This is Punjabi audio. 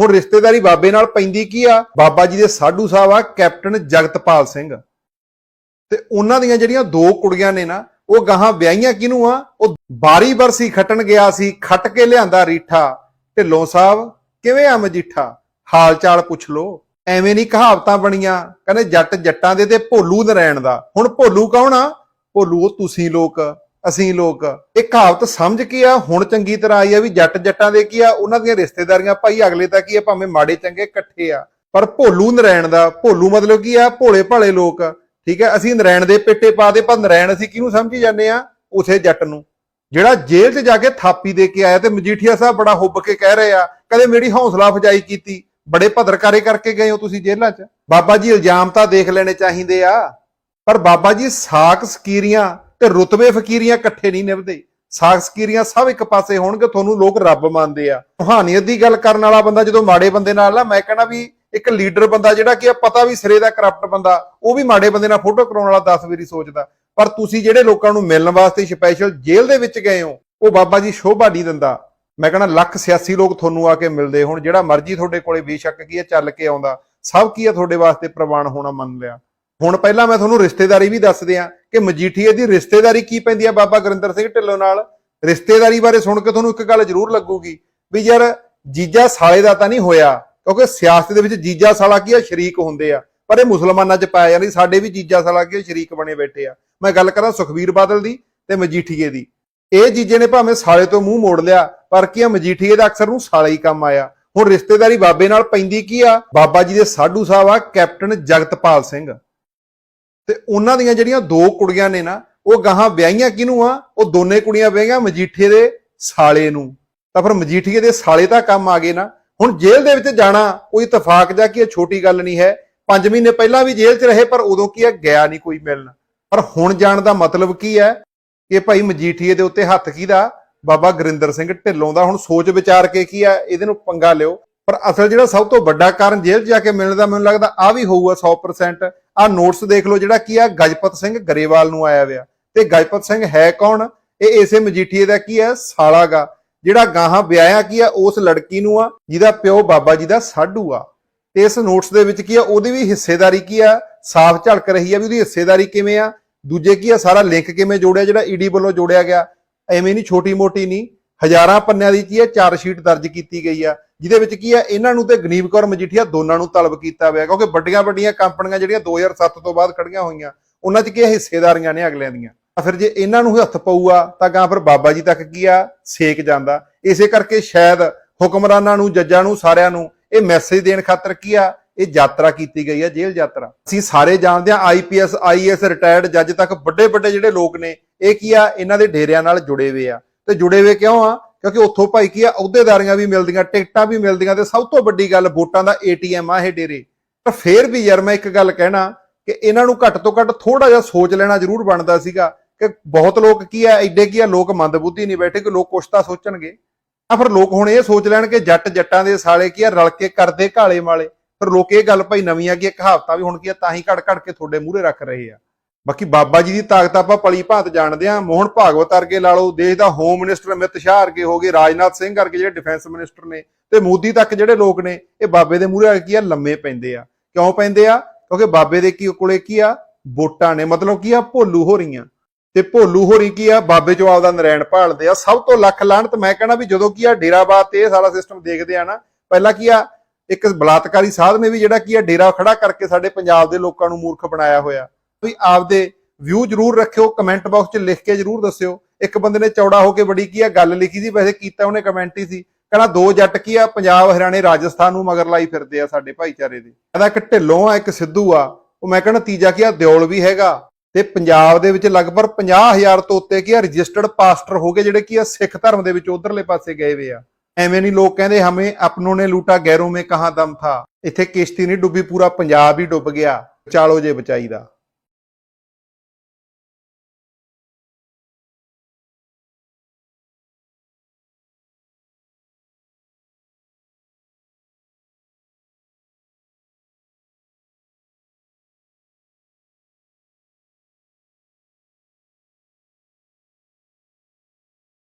ਹੁਣ ਰਿਸ਼ਤੇਦਾਰੀ ਬਾਬੇ ਨਾਲ ਪੈਂਦੀ ਕੀ ਆ? ਬਾਬਾ ਜੀ ਦੇ ਸਾਧੂ ਸਾਹਿਬ ਆ, ਕੈਪਟਨ ਜਗਤਪਾਲ ਸਿੰਘ। ਤੇ ਉਹਨਾਂ ਦੀਆਂ ਜਿਹੜੀਆਂ ਦੋ ਕੁੜੀਆਂ ਨੇ ਨਾ, ਉਹ ਗਾਹਾਂ ਵਿਆਹੀਆਂ ਕਿਹਨੂੰ ਆ? ਉਹ ਬਾਰੀ ਬਰਸੀ ਖੱਟਣ ਗਿਆ ਸੀ, ਖੱਟ ਕੇ ਲਿਆਂਦਾ ਰੀਠਾ। ਢਿੱਲੋਂ ਸਾਹਿਬ, ਕਿਵੇਂ ਆ ਮਜੀਠਾ? ਹਾਲ ਚਾਲ ਪੁੱਛ ਲੋ ਐਵੇਂ ਨਹੀਂ ਕਹਾਵਤਾਂ ਬਣੀਆਂ। ਕਹਿੰਦੇ ਜੱਟ ਜੱਟਾਂ ਦੇ ਤੇ ਭੋਲੂ ਨਰੈਣ ਦਾ। ਹੁਣ ਭੋਲੂ ਕੌਣ ਆ? ਭੋਲੂ ਉਹ ਤੁਸੀਂ ਲੋਕ। ਅਸੀਂ ਲੋਕ। ਇਹ ਕਹਾਵਤ ਸਮਝ ਕੇ ਆ? ਹੁਣ ਚੰਗੀ ਤਰ੍ਹਾਂ ਆਈ ਆ ਵੀ ਜੱਟ ਜੱਟਾਂ ਦੇ ਕੀ ਆ? ਉਹਨਾਂ ਦੀਆਂ ਰਿਸ਼ਤੇਦਾਰੀਆਂ ਭਾਈ ਅਗਲੇ ਤੱਕ ਹੀ ਆ? ਭਾਵੇਂ ਮਾੜੇ ਚੰਗੇ ਇਕੱਠੇ ਆ। ਪਰ ਭੋਲੂ ਨਰੈਣ ਦਾ, ਭੋਲੂ ਮਤਲਬ ਕੀ ਆ? ਭੋਲੇ ਭਾਲੇ ਲੋਕ। ਠੀਕ ਹੈ? ਅਸੀਂ ਨਰੈਣ ਦੇ ਪੇਟੇ ਪਾ ਦੇ, ਪਰ ਨਰੈਣ ਅਸੀਂ ਕਿਹਨੂੰ ਸਮਝੀ ਜਾਂਦੇ ਆ? ਉਸੇ ਜੱਟ ਨੂੰ। ਜਿਹੜਾ ਜੇਲ੍ਹ 'ਚ ਜਾ ਕੇ ਥਾਪੀ ਦੇ ਕੇ ਆਇਆ ਤੇ ਮਜੀਠੀਆ ਸਾਹਿਬ ਬੜਾ ਹੁੱਬ ਕੇ ਕਹਿ ਰਹੇ ਆ ਕਦੇ ਮੇਰੀ ਹੌਸਲਾ ਫਜਾਈ ਕੀਤੀ। ਬੜੇ ਭਦਰਕਾਰੇ ਕਰਕੇ ਗਏ ਹੋ ਤੁਸੀਂ ਜੇਲ੍ਹਾਂ 'ਚ। ਬਾਬਾ ਜੀ ਇਲਜ਼ਾਮ ਤਾਂ ਦੇਖ ਲੈਣੇ ਚਾਹੀਦੇ ਆ। ਪਰ ਬਾਬਾ ਜੀ ਸਾਖ ਸਕੀਰੀਆਂ ਤੇ ਰੁਤਬੇ ਫਕੀਰੀਆਂ ਇਕੱਠੇ ਨਹੀਂ ਨਿਭਦੇ। ਸਾਖ ਸਕੀਰੀਆਂ ਸਭ ਇੱਕ ਪਾਸੇ ਹੋਣਗੇ, ਤੁਹਾਨੂੰ ਲੋਕ ਰੱਬ ਮੰਨਦੇ ਆ। ਕਹਾਣੀਅਤ ਦੀ ਗੱਲ ਕਰਨ ਵਾਲਾ ਬੰਦਾ ਜਦੋਂ ਮਾੜੇ ਬੰਦੇ ਨਾਲ ਨਾ, ਮੈਂ ਕਹਿੰਦਾ ਵੀ ਇੱਕ ਲੀਡਰ ਬੰਦਾ ਜਿਹੜਾ ਕਿ ਆ ਪਤਾ ਵੀ ਸਿਰੇ ਦਾ ਕਰਪਟ ਬੰਦਾ, ਉਹ ਵੀ ਮਾੜੇ ਬੰਦੇ ਨਾਲ ਫੋਟੋ ਕਰਾਉਣ ਵਾਲਾ 10 ਵਾਰੀ ਸੋਚਦਾ। ਪਰ ਤੁਸੀਂ ਜਿਹੜੇ ਲੋਕਾਂ ਨੂੰ ਮਿਲਣ ਵਾਸਤੇ ਸਪੈਸ਼ਲ ਜੇਲ੍ਹ ਦੇ ਵਿੱਚ ਗਏ ਹੋ, ਉਹ ਬਾਬਾ ਜੀ ਸ਼ੋਭਾ ਨਹੀਂ ਦਿੰਦਾ। ਮੈਂ ਕਹਿੰਦਾ ਲੱਖ 86 ਲੋਕ ਤੁਹਾਨੂੰ ਆ ਕੇ ਮਿਲਦੇ ਹੁਣ, ਜਿਹੜਾ ਮਰਜ਼ੀ ਤੁਹਾਡੇ ਕੋਲੇ ਬੇਸ਼ੱਕ ਕੀ ਹੈ ਚੱਲ ਕੇ ਆਉਂਦਾ। ਸਭ ਕੀ ਹੈ ਤੁਹਾਡੇ ਵਾਸਤੇ ਪ੍ਰਵਾਨ ਹੋਣਾ ਮੰਨ ਲਿਆ। ਹੁਣ ਪਹਿਲਾਂ ਮੈਂ ਤੁਹਾਨੂੰ ਰਿਸ਼ਤੇਦਾਰੀ ਵੀ ਦੱਸ ਦਿਆਂ ਕਿ ਮਜੀਠੀਏ ਦੀ ਰਿਸ਼ਤੇਦਾਰੀ ਕੀ ਪੈਂਦੀ ਆ ਬਾਬਾ ਗੁਰਿੰਦਰ ਸਿੰਘ ਢਿੱਲੋਂ ਨਾਲ? ਰਿਸ਼ਤੇਦਾਰੀ ਬਾਰੇ ਸੁਣ ਕੇ ਤੁਹਾਨੂੰ ਇੱਕ ਗੱਲ ਜ਼ਰੂਰ ਲੱਗੂਗੀ ਵੀ ਯਾਰ ਜੀਜਾ ਸਾਲੇ ਦਾ ਤਾਂ ਨਹੀਂ ਹੋਇਆ, ਕਿਉਂਕਿ ਸਿਆਸਤ ਦੇ ਵਿੱਚ ਜੀਜਾ ਸਾਲਾ ਕੀ ਆ? ਸ਼ਰੀਕ ਹੁੰਦੇ ਆ। ਪਰ ਇਹ ਮੁਸਲਮਾਨਾਂ 'ਚ ਪਾਇਆ ਜਾਂਦੀ ਸਾਡੇ ਵੀ ਜੀਜਾ ਸਾਲਾ ਕੀ ਆ? ਸ਼ਰੀਕ ਬਣੇ ਬੈਠੇ ਆ। ਮੈਂ ਗੱਲ ਕਰਾਂ ਸੁਖਵੀਰ ਬਾਦਲ ਦੀ ਤੇ ਮਜੀਠੀਏ ਦੀ। ਇਹ ਜੀਜੇ ਨੇ ਭਾਵੇਂ ਸਾਲੇ ਤੋਂ ਮੂੰਹ ਮੋੜ ਲਿਆ, ਪਰ ਕੀ ਆ? ਮਜੀਠੀਏ ਦਾ ਅਕਸਰ ਨੂੰ ਸਾਲਾ ਹੀ ਕੰਮ ਆਇਆ। ਹੁਣ ਰਿਸ਼ਤੇਦਾਰੀ ਬਾਬੇ ਨਾਲ ਪੈਂਦੀ ਕੀ ਆ? ਬਾਬਾ ਜੀ ਦੇ ਸਾਧੂ ਸਾਹਿਬ ਆ ਕੈਪਟਨ ਜਗਤਪਾਲ ਸਿੰਘ। ਤੇ ਉਹਨਾਂ ਦੀਆਂ ਜਿਹੜੀਆਂ ਦੋ ਕੁੜੀਆਂ ਨੇ ਨਾ, ਉਹ ਗਾਹਾਂ ਵਿਆਹੀਆਂ ਕਿਹਨੂੰ ਆ? ਉਹ ਦੋਨੇ ਕੁੜੀਆਂ ਵਿਆਹੀਆਂ ਮਜੀਠੇ ਦੇ ਸਾਲੇ ਨੂੰ। ਤਾਂ ਫਿਰ ਮਜੀਠੀਏ ਦੇ ਸਾਲੇ ਤਾਂ ਕੰਮ ਆ ਗਏ ਨਾ। ਹੁਣ ਜੇਲ੍ਹ ਦੇ ਵਿੱਚ ਜਾਣਾ ਕੋਈ ਇਤਫਾਕ ਜਾਂ ਕੀ ਇਹ ਛੋਟੀ ਗੱਲ ਨਹੀਂ ਹੈ। 5 ਮਹੀਨੇ ਪਹਿਲਾਂ ਵੀ ਜੇਲ੍ਹ 'ਚ ਰਹੇ, ਪਰ ਉਦੋਂ ਕੀ ਹੈ? ਗਿਆ ਨਹੀਂ ਕੋਈ ਮਿਲਣ। ਪਰ ਹੁਣ ਜਾਣ ਦਾ ਮਤਲਬ ਕੀ ਹੈ? ਕਿ ਭਾਈ ਮਜੀਠੀਏ ਦੇ ਉੱਤੇ ਹੱਥ ਕਿਹਦਾ? ਬਾਬਾ ਗੁਰਿੰਦਰ ਸਿੰਘ ਢਿੱਲੋਂ ਦਾ। ਹੁਣ ਸੋਚ ਵਿਚਾਰ ਕੇ ਕੀ ਆ ਇਹਦੇ ਨੂੰ ਪੰਗਾ ਲਿਓ। ਪਰ ਅਸਲ ਜਿਹੜਾ ਸਭ ਤੋਂ ਵੱਡਾ ਕਾਰਨ ਜੇਲ੍ਹ ਜਾ ਕੇ ਮਿਲਣ ਦਾ ਮੈਨੂੰ ਲੱਗਦਾ ਆ ਵੀ ਹੋਊਗਾ 100% ਆ ਨੋਟਸ ਦੇਖ ਲਓ ਜਿਹੜਾ ਕੀ ਆ, ਗਜਪਤ ਸਿੰਘ ਗਰੇਵਾਲ ਨੂੰ ਆਇਆ ਹੋਇਆ। ਤੇ ਗਜਪਤ ਸਿੰਘ ਹੈ ਕੌਣ? ਇਹ ਇਸੇ ਮਜੀਠੀਏ ਦਾ ਕੀ ਹੈ ਸਾਲਾਗਾ। ਜਿਹੜਾ ਗਾਹਾਂ ਵਿਆਹਿਆ ਕੀ ਆ, ਉਸ ਲੜਕੀ ਨੂੰ ਆ, ਜਿਹਦਾ ਪਿਓ ਬਾਬਾ ਜੀ ਦਾ ਸਾਧੂ ਆ। ਤੇ ਇਸ ਨੋਟਸ ਦੇ ਵਿੱਚ ਕੀ ਆ, ਉਹਦੀ ਵੀ ਹਿੱਸੇਦਾਰੀ ਕੀ ਆ, ਸਾਫ਼ ਝਲਕ ਰਹੀ ਆ ਵੀ ਉਹਦੀ ਹਿੱਸੇਦਾਰੀ ਕਿਵੇਂ ਆ। ਦੂਜੇ ਕੀ ਆ, ਸਾਰਾ ਲਿੰਕ ਕਿਵੇਂ ਜੋੜਿਆ, ਜਿਹੜਾ ਈਡੀ ਵੱਲੋਂ ਜੋੜਿਆ ਗਿਆ। ਐਵੇਂ ਨਹੀਂ ਛੋਟੀ ਮੋਟੀ ਨਹੀਂ, ਹਜ਼ਾਰਾਂ ਪੰਨਿਆਂ ਦੀ ਕੀ ਆ ਚਾਰ ਸ਼ੀਟ ਦਰਜ ਕੀਤੀ ਗਈ ਆ। ਜਿਹਦੇ ਵਿੱਚ ਕੀ ਆ, ਇਹਨਾਂ ਨੂੰ ਤੇ ਗਨੀਬ ਕੌਰ ਮਜੀਠੀਆ ਦੋਨਾਂ ਨੂੰ ਤਲਬ ਕੀਤਾ ਹੋਇਆ, ਕਿਉਂਕਿ ਵੱਡੀਆਂ ਵੱਡੀਆਂ ਕੰਪਨੀਆਂ ਜਿਹੜੀਆਂ 2007 ਤੋਂ ਬਾਅਦ ਖੜੀਆਂ ਹੋਈਆਂ, ਉਹਨਾਂ 'ਚ ਕੀ ਹਿੱਸੇਦਾਰੀਆਂ ਨੇ ਅਗਲਿਆਂ ਦੀਆਂ। ਫਿਰ ਜੇ ਇਹਨਾਂ ਨੂੰ ਹੱਥ ਪਊਗਾ ਤਾਂ ਗਾਂ ਫਿਰ ਬਾਬਾ ਜੀ ਤੱਕ ਕੀ ਆ, ਸੇਕ ਜਾਂਦਾ। ਇਸੇ ਕਰਕੇ ਸ਼ਾਇਦ ਹੁਕਮਰਾਨਾਂ ਨੂੰ, ਜੱਜਾਂ ਨੂੰ, ਸਾਰਿਆਂ ਨੂੰ ਇਹ ਮੈਸੇਜ ਦੇਣ ਖਾਤਰ ਕੀ ਆ, ਇਹ ਯਾਤਰਾ ਕੀਤੀ ਗਈ ਆ, ਜੇਲ੍ਹ ਯਾਤਰਾ। ਅਸੀਂ ਸਾਰੇ ਜਾਣਦੇ ਆ ਆਈਪੀਐਸ ਆਈਐਸ ਰਿਟਾਇਰਡ ਜੱਜ ਤੱਕ ਵੱਡੇ ਵੱਡੇ ਜਿਹੜੇ ਲੋਕ ਨੇ, ਇਹ ਕੀ ਆ, ਇਹਨਾਂ ਦੇ ਡੇਰਿਆਂ ਨਾਲ ਜੁੜੇ ਹੋਏ ਆ। ਤੇ ਜੁੜੇ ਹੋਏ ਕਿਉਂ ਆ? ਕਿਉਂਕਿ ਉੱਥੋਂ ਭਾਈ ਕੀ ਆ, ਅਹੁਦੇਦਾਰੀਆਂ ਵੀ ਮਿਲਦੀਆਂ, ਟਿਕਟਾਂ ਵੀ ਮਿਲਦੀਆਂ ਤੇ ਸਭ ਤੋਂ ਵੱਡੀ ਗੱਲ ਵੋਟਾਂ ਦਾ ਏਟੀਐਮ ਆ ਇਹ ਡੇਰੇ। ਪਰ ਫੇਰ ਵੀ ਯਾਰ ਮੈਂ ਇੱਕ ਗੱਲ ਕਹਿਣਾ ਕਿ ਇਹਨਾਂ ਨੂੰ ਘੱਟ ਤੋਂ ਘੱਟ ਥੋੜਾ ਜਿਹਾ ਸੋਚ ਲੈਣਾ ਜ਼ਰੂਰ ਬਣਦਾ ਸੀਗਾ ਕਿ ਬਹੁਤ ਲੋਕ ਕੀ ਆ, ਐਡੇ ਕੀ ਆ, ਲੋਕ ਮੰਦਬੁੱਧੀ ਨਹੀਂ ਬੈਠੇ ਕਿ ਲੋਕ ਕੁਛ ਤਾਂ ਸੋਚਣਗੇ। ਆ ਫਿਰ ਲੋਕ ਹੁਣ ਇਹ ਸੋਚ ਲੈਣ ਕਿ ਜੱਟ ਜੱਟਾਂ ਦੇ ਸਾਲੇ ਕੀ ਆ, ਰਲ ਕੇ ਕਰਦੇ ਕਾਲੇ ਮਾਲੇ। ਫਿਰ ਲੋਕ ਇਹ ਗੱਲ ਭਾਈ ਨਵੀਂ ਆ ਕਿ ਕਹਾਵਤਾਂ ਵੀ ਹੁਣ ਕੀ ਆ, ਤਾਂ ਹੀ ਘੜ ਘੜ ਕੇ ਤੁਹਾਡੇ ਮੂਹਰੇ ਰੱਖ ਰਹੇ ਆ। ਬਾਕੀ ਬਾਬਾ ਜੀ ਦੀ ਤਾਕਤ ਆਪਾਂ ਪਲੀ ਭਾਂਤ ਜਾਣਦੇ ਆ ਮੋਹਨ ਭਾਗਵਤ ਵਰਗੇ ਲਾ ਲਓ, ਦੇਸ਼ ਦਾ ਹੋਮ ਮਿਨਿਸਟਰ ਅਮਿਤ ਸ਼ਾਹ ਵਰਗੇ ਹੋ ਗਏ, ਰਾਜਨਾਥ ਸਿੰਘ ਵਰਗੇ ਜਿਹੜੇ ਡਿਫੈਂਸ ਮਿਨਿਸਟਰ ਨੇ ਤੇ ਮੋਦੀ ਤੱਕ ਜਿਹੜੇ ਲੋਕ ਨੇ, ਇਹ ਬਾਬੇ ਦੇ ਮੂਹਰੇ ਕੀ ਆ? ਲੰਮੇ ਪੈਂਦੇ ਆ। ਕਿਉਂ ਪੈਂਦੇ ਆ? ਕਿਉਂਕਿ ਬਾਬੇ ਦੇ ਕੀ ਕੋਲੇ ਕੀ ਆ? ਵੋਟਾਂ ਨੇ। ਮਤਲਬ ਕੀ ਆ? ਭੋਲੂ ਹੋ ਰਹੀਆਂ। ਤੇ ਭੋਲੂ ਹੋਰੀ ਕੀ ਆ? ਬਾਬੇ ਜੋ ਆਪਦਾ ਨਰੈਣ ਭਾਲਦੇ ਆ। ਸਭ ਤੋਂ ਲੱਖ ਲਾਹਣਤ ਮੈਂ ਕਹਿਣਾ ਵੀ ਜਦੋਂ ਕੀ ਆ? ਡੇਰਾਬਾਦ ਤੇ ਇਹ ਸਾਰਾ ਸਿਸਟਮ ਦੇਖਦੇ ਆ ਨਾ, ਪਹਿਲਾਂ ਕੀ ਆ? ਇੱਕ ਬਲਾਤਕਾਰੀ ਸਾਧ ਨੇ ਵੀ ਜਿਹੜਾ ਕੀ ਆ? ਡੇਰਾ ਖੜਾ ਕਰਕੇ ਸਾਡੇ ਪੰਜਾਬ ਦੇ ਲੋਕਾਂ ਨੂੰ ਮੂਰਖ ਬਣਾਇਆ ਹੋਇਆ। ਵੀ ਆਪਦੇ ਵਿਊ ਜਰੂਰ ਰੱਖਿਓ ਕਮੈਂਟ ਬਾਕਸ 'ਚ ਲਿਖ ਕੇ ਜਰੂਰ ਦੱਸਿਓ। ਇੱਕ ਬੰਦੇ ਨੇ ਚੌੜਾ ਹੋ ਕੇ ਬੜੀ ਕੀ ਆ, ਗੱਲ ਲਿਖੀ ਸੀ, ਵੈਸੇ ਕੀਤਾ ਉਹਨੇ ਕਮੈਂਟ ਹੀ ਸੀ। ਕਹਿੰਦਾ ਦੋ ਜੱਟ ਕੀ ਆ, ਪੰਜਾਬ, ਹਰਿਆਣੇ, ਰਾਜਸਥਾਨ ਨੂੰ ਮਗਰ ਲਾਈ ਫਿਰਦੇ ਆ ਸਾਡੇ ਭਾਈਚਾਰੇ ਦੇ। ਕਹਿੰਦਾ ਇੱਕ ਢਿੱਲੋਂ ਆ, ਇੱਕ ਸਿੱਧੂ ਆ। ਉਹ ਮੈਂ ਕਹਿੰਦਾ ਤੀਜਾ ਕੀ ਆ, ਦਿਓਲ ਵੀ ਹੈਗਾ। ਤੇ ਪੰਜਾਬ ਦੇ ਵਿੱਚ ਲਗਭਗ 50000 ਤੋਂ ਉੱਤੇ ਕੀ ਆ ਰਜਿਸਟਰਡ ਪਾਸਟਰ ਹੋ ਗਏ, ਜਿਹੜੇ ਕੀ ਆ, ਸਿੱਖ ਧਰਮ ਦੇ ਵਿੱਚ ਉਧਰਲੇ ਪਾਸੇ ਗਏ ਵੇ ਆ। ਐਵੇਂ ਨਹੀਂ ਲੋਕ ਕਹਿੰਦੇ, ਹਮੇ ਆਪਨੋਂ ਨੇ ਲੂਟਾ, ਗੈਰੋਂ ਮੇ ਕਹਾਂ ਦਮ ਥਾ। ਇੱਥੇ ਕਿਸ਼ਤੀ ਨਹੀਂ ਡੁੱਬੀ, ਪੂਰਾ ਪੰਜਾਬ ਹੀ ਡੁੱਬ ਗਿਆ। ਚਾਲੋ ਜੇ ਬਚਾਈ ਦਾ।